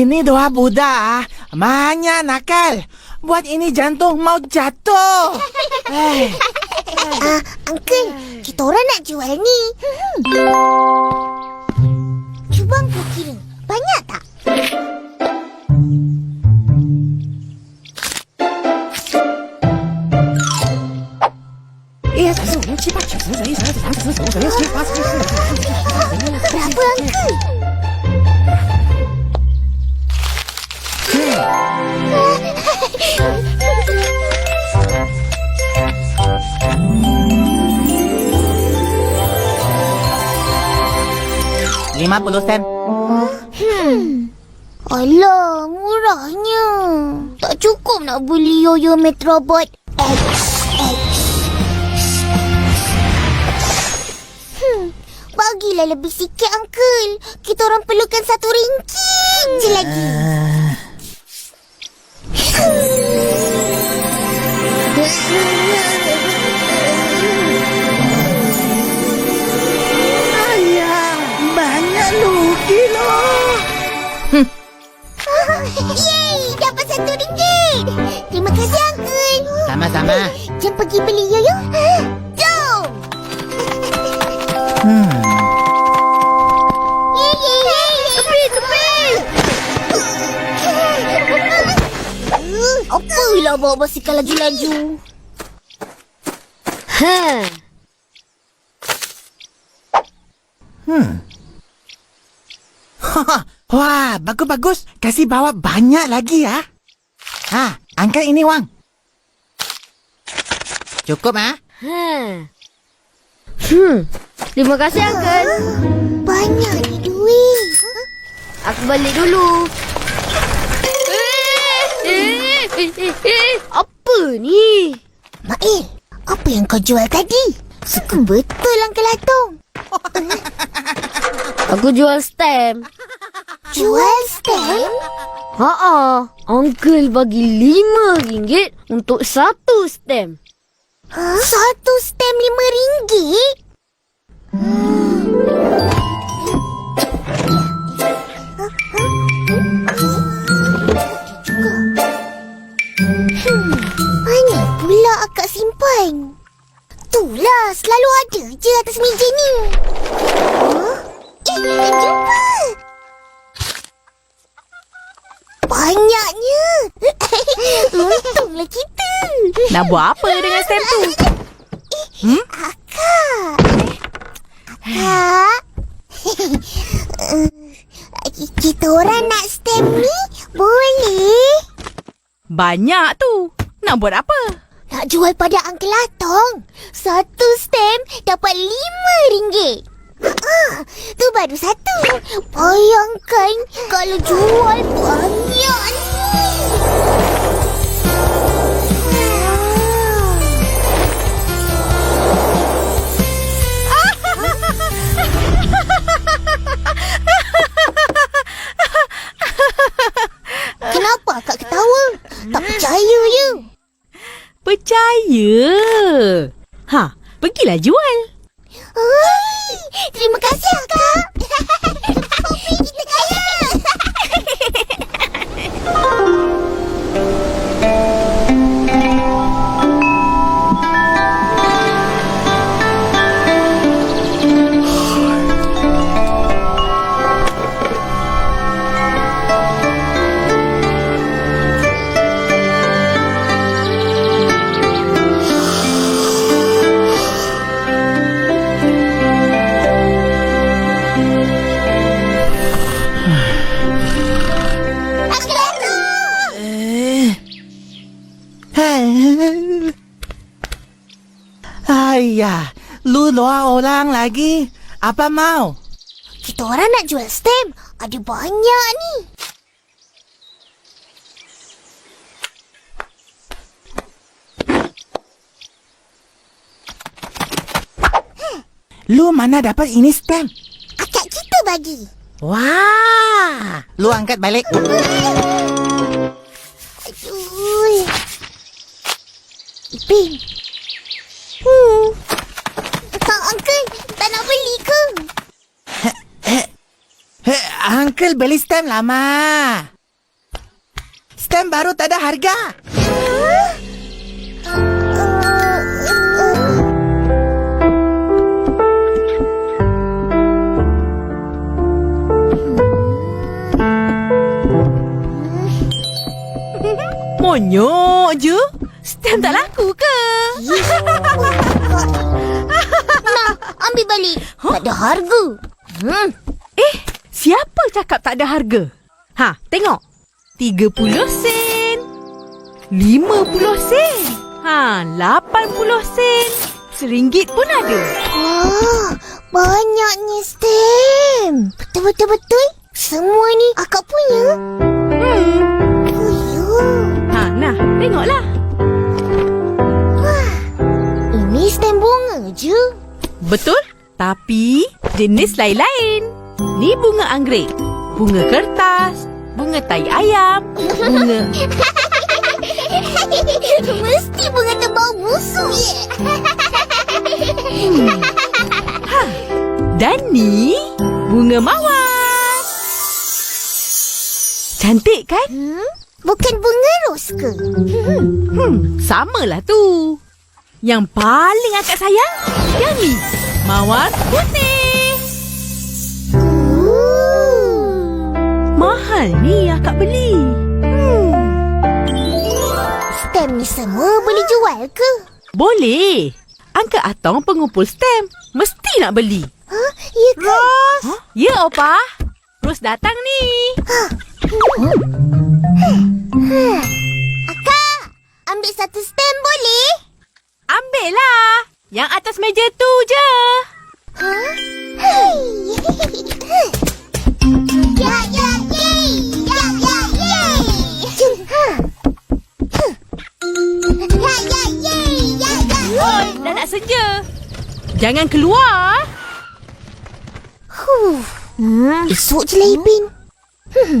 ini doa Buddha. Manya nakal. Buat ini jantung mau jatuh. Eh, Ah, Uncle, kita orang nak jual ni. Cuba Uncle kira. Banyak tak? Berapa Uncle? Lima puluh sen. Hmm. Alah, murahnya. Tak cukup nak beli Yoyo Metrobot X. X. Hmm. Bagilah lebih sikit, Uncle. Kita orang perlukan satu ringgit je lagi. Ayah, banyak luki loh. Yeay, dapat satu ringgit. Terima kasih, Uncle. Sama-sama. Jom pergi beli Yoyo. Jom. Hmm. Apalah bawa basikal laju-laju. Ha. Hmm. Wah, bagus-bagus. Kasih bawa banyak lagi ya. Ha, angkat ini wang. Cukup ah? Ha. Hmm. Terima kasih, Uncle. Banyak ni duit. Aku balik dulu. Eh, eh, eh, eh. Apa ni? Mail, apa yang kau jual tadi? Suka betul Uncle Atung. Aku jual stamp. Jual stamp? Ha Uncle bagi lima ringgit untuk satu stamp. Satu stamp lima ringgit? Hmm, simpan? Itulah, selalu ada je atas meja ni. Huh? Eh, jumpa! Banyaknya! Untunglah kita! Nak buat apa dengan stamp tu? Hmm? Akak. Akak. Eh, Kita orang nak stamp ni boleh? Banyak tu. Nak buat apa? Nak jual pada Uncle Atong. Satu stamp dapat lima ringgit. Ah, tu baru satu. Bayangkan kalau jual banyak ni. Kenapa akak ketawa? Tak percaya you. Percaya. Ha, pergilah jual. Hai, terima kasih akak. Lu doa orang lagi. Apa mau? Kita orang nak jual stem. Ada banyak ni. Lu mana dapat ini stem? Akak kita bagi. Wah, lu angkat balik. Aduh. Ipin. Hmm. Kak Uncle, tak nak beli ke? Heh, Uncle beli stem lama. Stem baru tak ada harga. Monyok je. Stem tak laku ke? Nah, ambil balik. Tak ada harga. Hmm. Eh, siapa cakap tak ada harga? Ha, tengok. 30 sen. 50 sen. Ha, 80 sen. Seringgit pun ada. Wah, banyaknya stem. Betul-betul-betul. Semua ni akak punya. Hmm. Oh. Ha, nah, tengoklah. Ini stem bunga je. Betul? Tapi jenis lain-lain. Ni bunga anggrek, bunga kertas, bunga tai ayam, bunga... Mesti bunga terbau busuk. Dan ni bunga mawar. Cantik kan? Hmm? Bukan bunga ros ke? Hmm, samalah tu. Yang paling akak sayang, yang ni. Mawar putih. Mahal ni akak beli. Hmm. Stem ni semua boleh jual ke? Boleh. Angka Atong pengumpul stem. Mesti nak beli. Ha? Ya ke? Ros. Ya, Opa. Ros datang ni. Akak, ambil satu stem boleh? Ambil lah. Yang atas meja tu je. Ha? Hey. ya, ya, Ya, ya! Ya, ya, dah nak senja. Jangan keluar. Huh. Hmm. Esok je lah, Ipin. Hmm.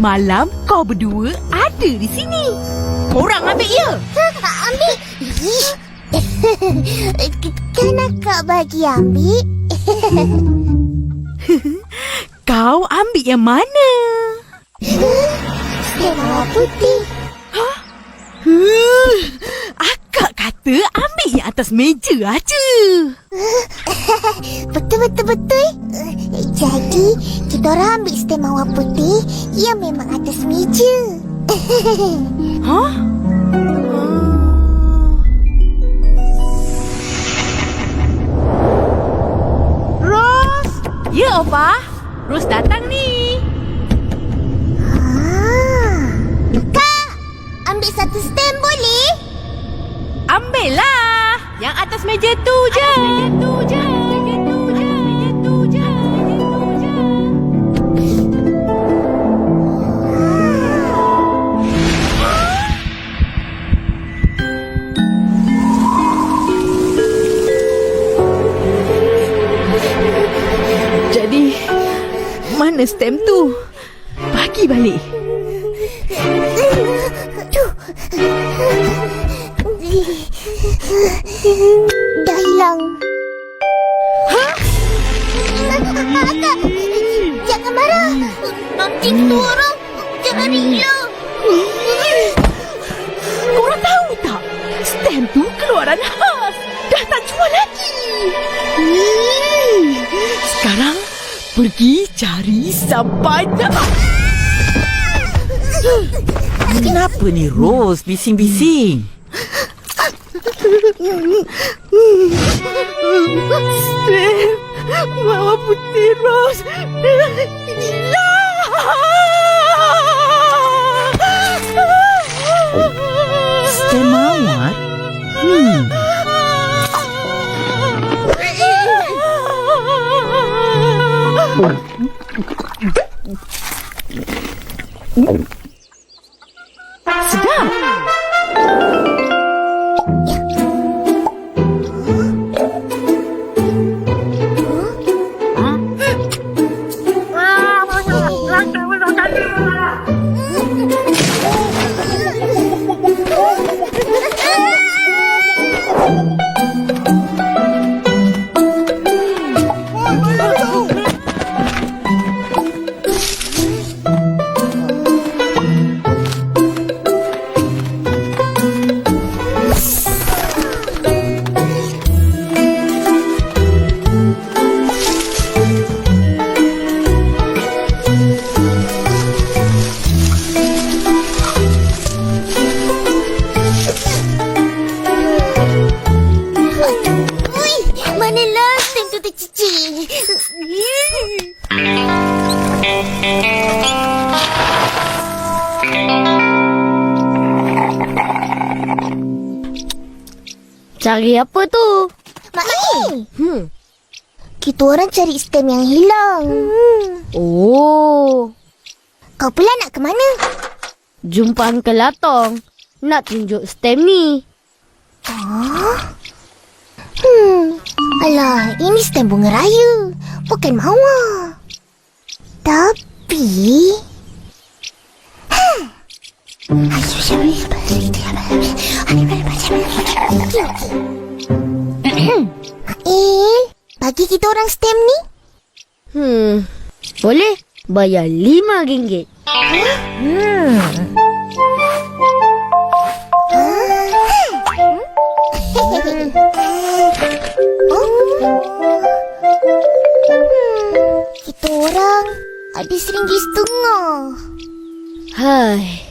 Semalam kau berdua ada di sini. Korang ambil ia. Ha, ambil. Kan akak bagi ambil? Kau ambil yang mana? Mawar putih. Huh, akak kata ambil yang atas meja aja. Betul, betul, betul. Eh, Jadi, kita orang ambil Hah? Ros! Ya, Opa. Ros datang ni. Ah. Kak, ambil satu stem boleh? Ambillah. Yang atas meja tu je. Atas. Meja mana stem tu? Bagi balik. Dah hilang. Hah? Akak, jangan marah. Nanti tu orang jangan hilang. Korang tahu tak? Stem tu keluaran khas. Dah tak jual lagi. Sekarang pergi cari sampai dapat. Kenapa ni Rose bising-bising? Stem Mawar putih ros Hilang. Stem mawar? Hmm. Cari apa tu? Mak Ai, Hmm. kita orang cari stem yang hilang. Oh. Kau pula nak ke mana? Jumpa Uncle Latong. Nak tunjuk stem ni. Hmm, alah, ini stem bunga raya. Bukan mawar. Tapi... Eh, bagi kita orang stem ni. Hmm. Boleh? Bayar lima ringgit. Hmm, kita orang ada seringgit setengah. Hai.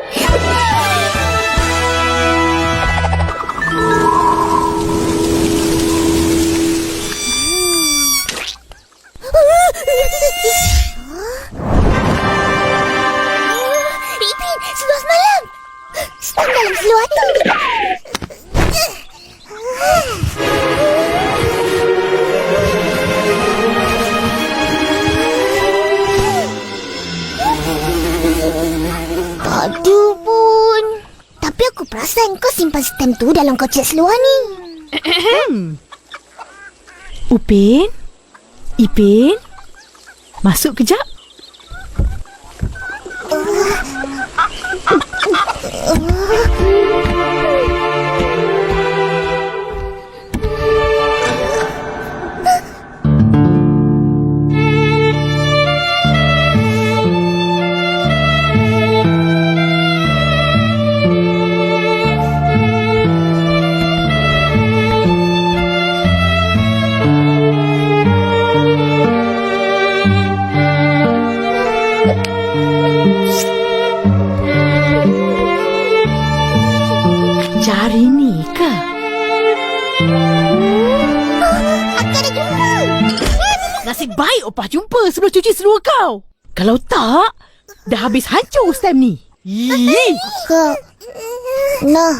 Tak ada pun. Tapi aku perasan kau simpan stem tu dalam kocek seluar ni. Upin? Ipin? Masuk kejap. Cari ni ke? Aku ada jumpa. Nasib baik opah jumpa sebelum cuci seluar kau. Kalau tak, dah habis hancur stem ni. Ih, Kau. Nah,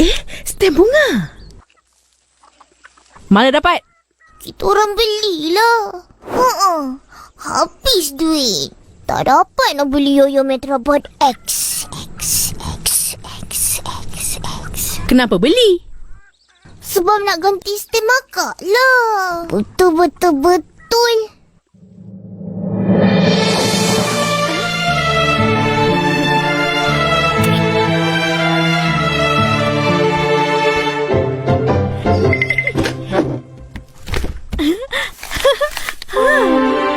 eh, stem bunga. Mana dapat? kita orang belilah. Uh-uh. Habis duit. Tak dapat nak beli Yoyo Metrobot X. X, X, X, X, X. Kenapa beli? Sebab nak ganti stem akak lah. Betul-betul-betul. Tak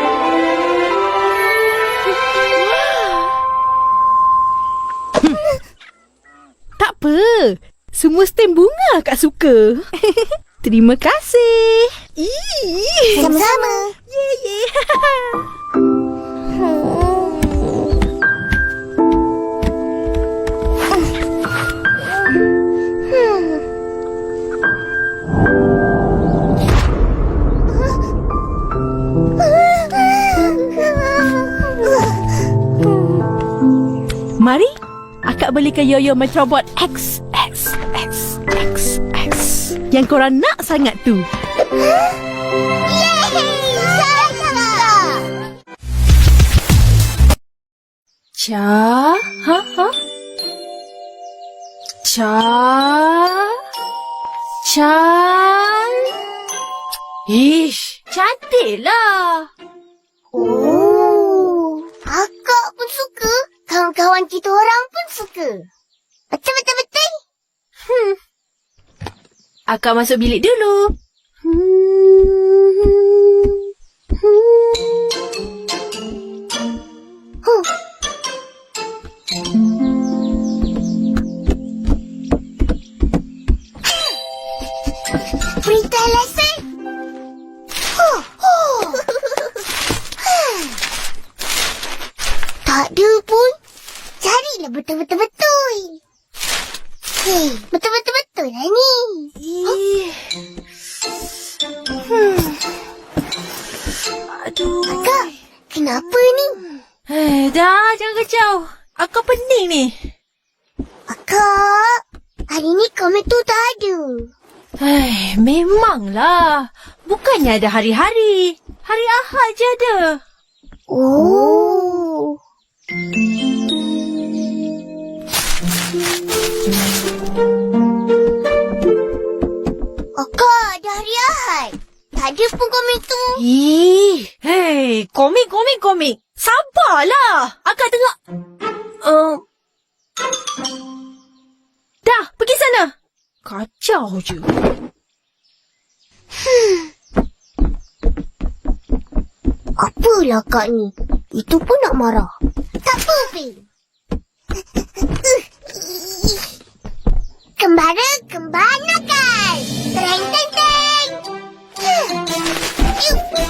apa. Semua stem bunga akak suka. Terima kasih. Ih. Sama-sama. Ye ye. akak belikan Yoyo Metrobot X, X, X, X, X. Yang korang nak sangat tu. Cha? Ha? Ha? Cha? Cha? Ish, cantik Kawan-kawan kita orang pun suka. Betul-betul-betul. Akak masuk bilik dulu. Berita lesson. Huh, huh. tak ada Carilah betul-betul-betul. Hei, betul-betul-betul lah ni. Aduh. Kak, kenapa ni? Eh, dah, jangan kacau. Akak pening ni. Akak, hari ni komen tu tak ada. Eh, memanglah. Bukannya ada hari-hari. Hari Ahad je ada. Oh. Akak, ada hari Ahad. Tak ada pun komen tu. Ih, hei, komik, komik, komik. Sabarlah. Akak tengok. Uh, dah, pergi sana. Kacau je. Apalah kak ni? Itu pun nak marah. Tak apa, Bin. Kembara kembar nakal. Tereng, teng, teng. Kipas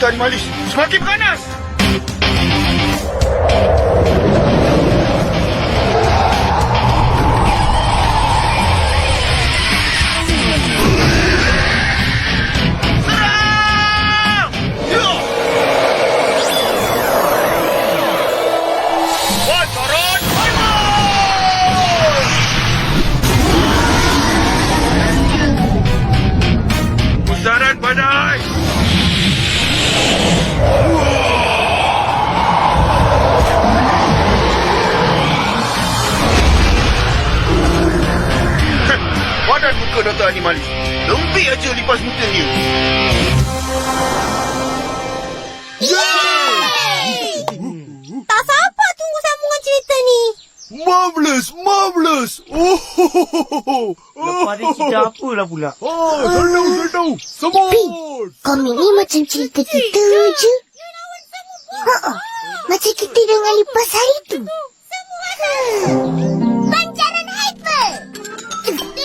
Ты анималист. Смотри, коня! Animalis. Lembik aja lipas muka ni. Tak sabar tunggu sambungan cerita ni. Marvelous, marvelous. Oh. Lepas ni cerita apa lah pula? Oh, saya tahu, saya tahu. Semut. Komik ni macam cerita kita je. Ha, macam kita dengan lipas hari tu. Hmm. Pancaran hyper.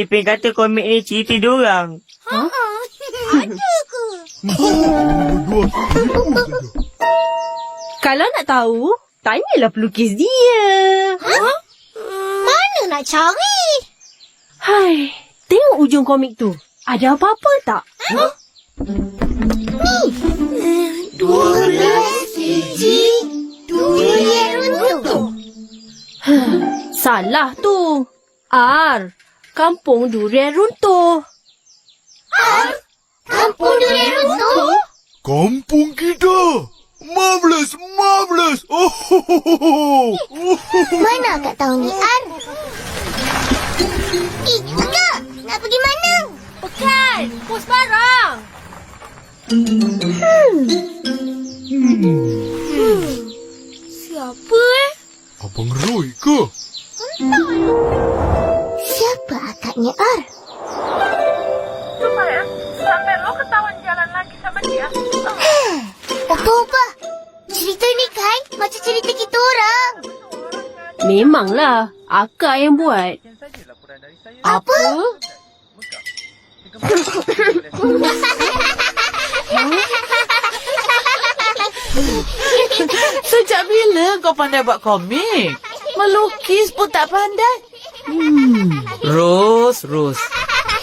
Ipin kata komik ni cerita diorang. Ada ke? Kalau nak tahu, tanyalah pelukis dia. Mana nak cari? Hai, tengok ujung komik tu. Ada apa-apa tak? Dua belas biji durian runtuh. Salah tu. R. Kampung Durian Runtuh. Kampung durian runtuh? Kampung kita. Marvelous, marvelous. Oh, ho, ho, ho. Oh. Mana akak tahu ni, Ar? Eh, Akak! Nak pergi mana? Bukan. Pos barang. Siapa eh? Abang Roy ke? Siapa akaknya, Ar? Opa-opa! Cerita ni kan macam cerita kita orang. Memanglah. Akak yang buat. Apa? Sejak bila kau pandai buat komik? Melukis pun tak pandai. Ros, Ros.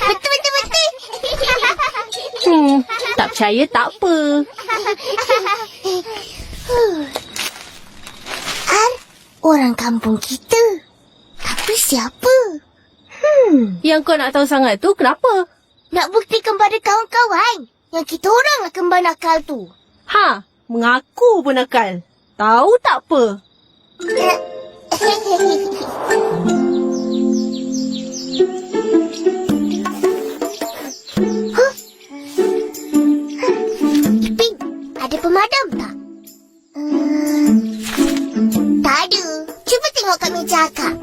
Betul-betul-betul. Hmm, tak percaya tak apa. Ar, orang kampung kita. Tapi siapa? Yang kau nak tahu sangat tu kenapa? Nak buktikan pada kawan-kawan yang kita orang lah kembar nakal tu. Ha, mengaku pun nakal. Tahu tak apa? Ipin, ada pemadam tak? Hmm, tak ada. Cuba tengok kat meja akak.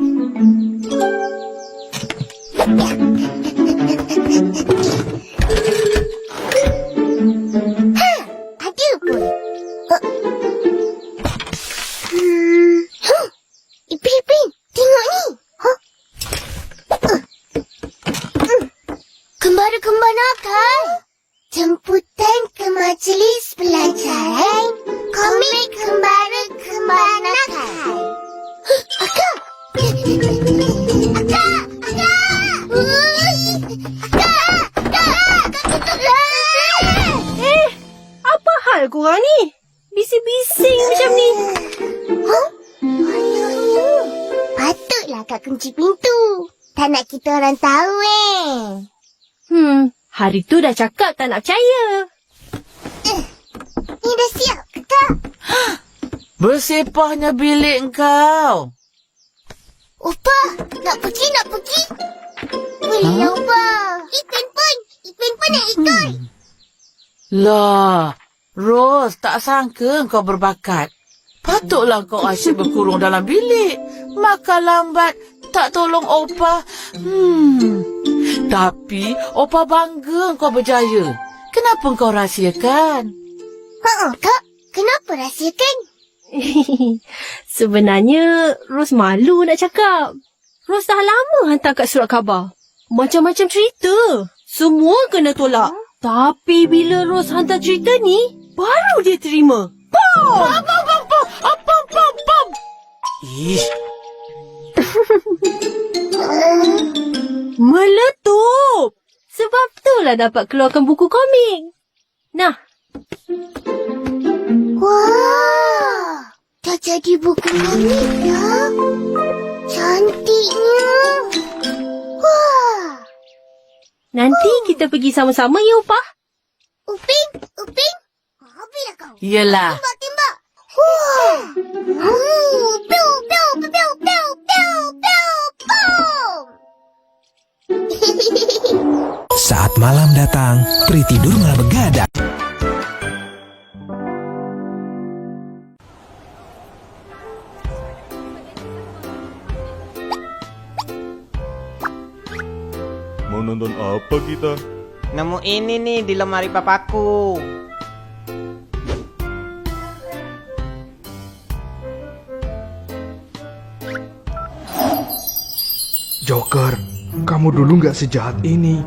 Ha, ada pun. Uh. Hmm. Huh. Ipin, Ipin, tengok ni. Huh? Uh. Hmm. Nakal. Jemputan ke majlis pelajaran komik kembara Akak! Akak! Akak! Akak! Akak! Eh, apa hal korang ni? Bising-bising macam ni. Huh? Patutlah akak kunci pintu. Tak nak kita orang tahu eh. Hmm, hari tu dah cakap tak nak percaya. Ni dah siap ke tak? Bersepahnya bilik kau. Opa, nak pergi, nak pergi. Boleh lah, Opa. Ipin pun. Ipin pun nak ikut. Lah, Ros, tak sangka kau berbakat. Patutlah kau asyik berkurung dalam bilik. Makan lambat, tak tolong Opa. Hmm. Tapi, Opa bangga kau berjaya. Kenapa kau rahsiakan? Ha, Kak. Kenapa rahsiakan? Sebenarnya, Ros malu nak cakap. Ros dah lama hantar kat surat khabar. Macam-macam cerita. Semua kena tolak. Tapi bila Ros hantar cerita ni, baru dia terima. Ish, Meletup! Sebab itulah dapat keluarkan buku komik. Nah, Wah. Dah jadi buku komik dah. Cantiknya. Wah. nanti kita pergi sama-sama ya, Upah. Upin, Upin. Habislah kau. yelah. Tembak. Saat malam datang, peri tidur malah begadang. Mau nonton apa kita? Nemu ini nih di lemari papaku. Joker, kamu dulu nggak sejahat ini.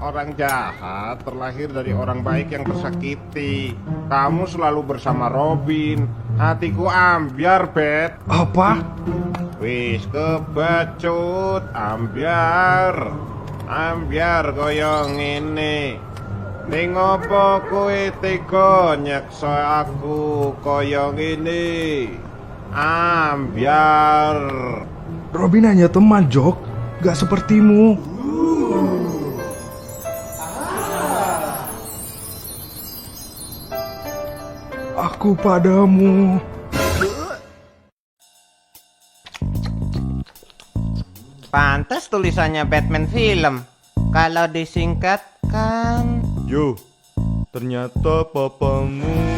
Orang jahat terlahir dari orang baik yang tersakiti. Kamu selalu bersama Robin. Hatiku ambiar, Bet. Apa? Wis kebacut, ambiar. Ambiar koyo ngene. Ning opo kowe tega nyeksa aku koyo ngene? Ambiar. Robin hanya teman, Jok. Gak sepertimu. Aku padamu. Pantas tulisannya Batman film. Kalau disingkatkan Yo, ternyata papamu